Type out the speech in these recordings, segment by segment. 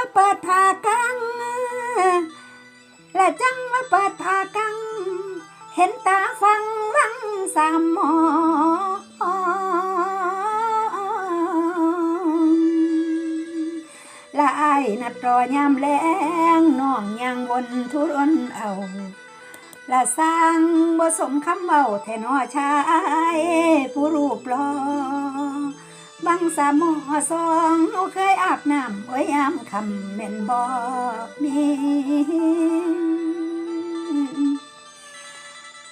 มาเปิดผ่ากังและจังมาเปิดผ่ากัง เห็นตาฟังวังสามหมอละอายนัดรอยามแลงน้องยังบนทุรนเอาละสร้างบ่สมคำเว้าแทนอชาย ผู้รูปหลอ บังสามอสองเอาเคยอาบน้ำไว้ยามคำแม่นบ่มี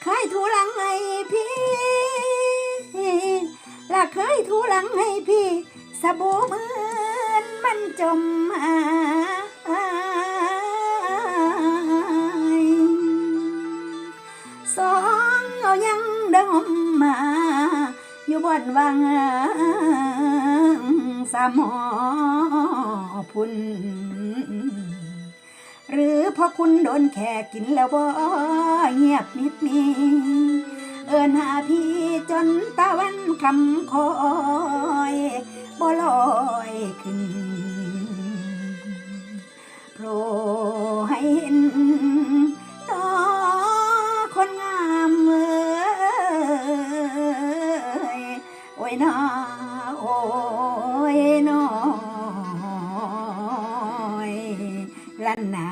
เคยถูหลังให้พี่และเคยถูหลังให้พี่สบู่มือนมันจมหายสองเอายังดมมา อยู่บนวังสามหมอพุนหรือพอคุณโดนแขกกินแล้วบ่เงียบนิดมีเอินหาพี่จนตะวันคำคอยบ่ลอยขึ้น ลันนา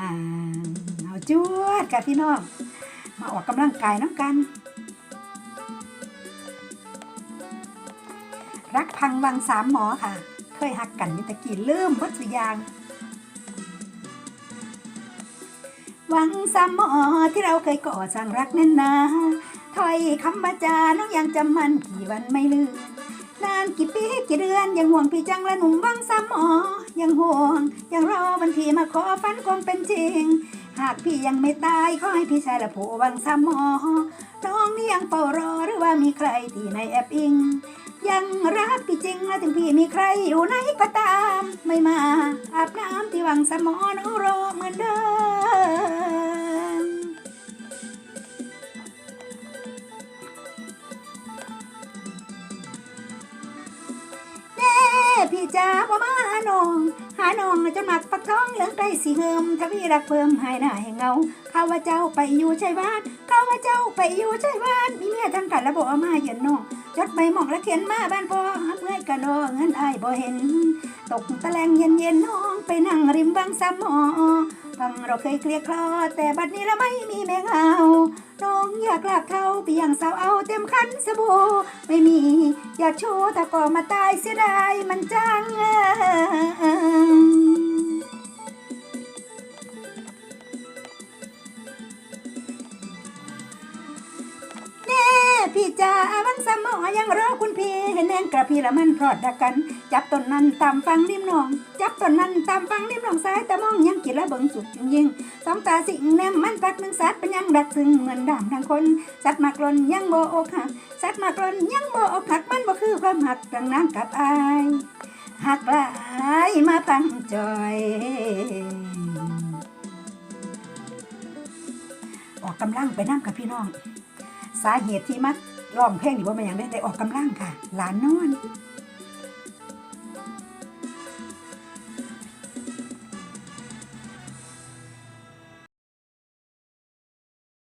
เอาจวดกับพี่น้องมาออกกำลังกายน้ำกัน รักพังวังสามหมอค่ะ เคยหักกันยุตะกี้ลืมวัตถุยาง วังสามหมอที่เราเคยก่อสร้างรักแน่นนาถอยคำบาจาน้องยังจำมันกี่วันไม่ลืม นานกี่ปีกี่เดือนยังห่วงพี่จังและหนุ่มวังสามหมอยังห่วง ยังรอวันที่มาขอฝันคงเป็นจริง หากพี่ยังไม่ตายขอให้พี่ชายและผู้วังสามหมอน้องนี่ยังเฝ้ารอหรือว่ามีใครที่ในแอปอิง ยังรักพี่จริงและถึงพี่มีใครอยู่ไหนก็ตาม ไม่มาอาบน้ำที่วังสมหมอน้องรอเหมือนเดิม จ๋าบ่มาหาน้อง หาน้องจะมักปักท้องเหลืองไกลสีเหิมถ้าพี่รักเพิ่มหายหน้าให้เงาข้าว่าเจ้าไปอยู่ชัยบ้านข้าว่าเจ้าไปอยู่ชัยบ้านมีเมียทั้งกันแล้วบ่เอามาเย็นน้องจดใบหมองและเขียนมาบ้านพ่อเมื่อยกะนอเงินอายบ่เห็น ตกตะแลงเย็นเย็นน้อง ไปนั่งริมบางสามหมอฟังเราเคยเคลียคลอ แต่บัดนี้ละไม่มีแมงเอาน้องอยากลากเขาไปอย่างสาวเอาเต็มคันสบู่ไม่มี อยากโชว์แต่ก็มาตายเสียดายมันจัง พี่จ๋าบังสมอยังรอคุณพี่เห็นแนงกระพี่ละมันพรอดดักกัน จับต้นนั้นตามฟังริมหนอง จับต้นนั้นตามฟังริมหนองซ้ายต่มองยังกินละเบิงสุดจริงยิงสองตาสิงแนมมันปักหนึ่งสัตว์เป็นยังดักซึ่งเหมือนดามทางคนสัตว์มากลนยังโบ่อกหักสัตว์มากลนยังโบ่อกหักมันบ่คือความหักดังน้ำกับอายหักหลายมาพังจอยออกกำลังไปนั่งกับพี่น้อง สาเหตุที่มัดร้องเพลงนี่ว่ามันอย่างได้แต่ออกกำลังค่ะ หลานนอน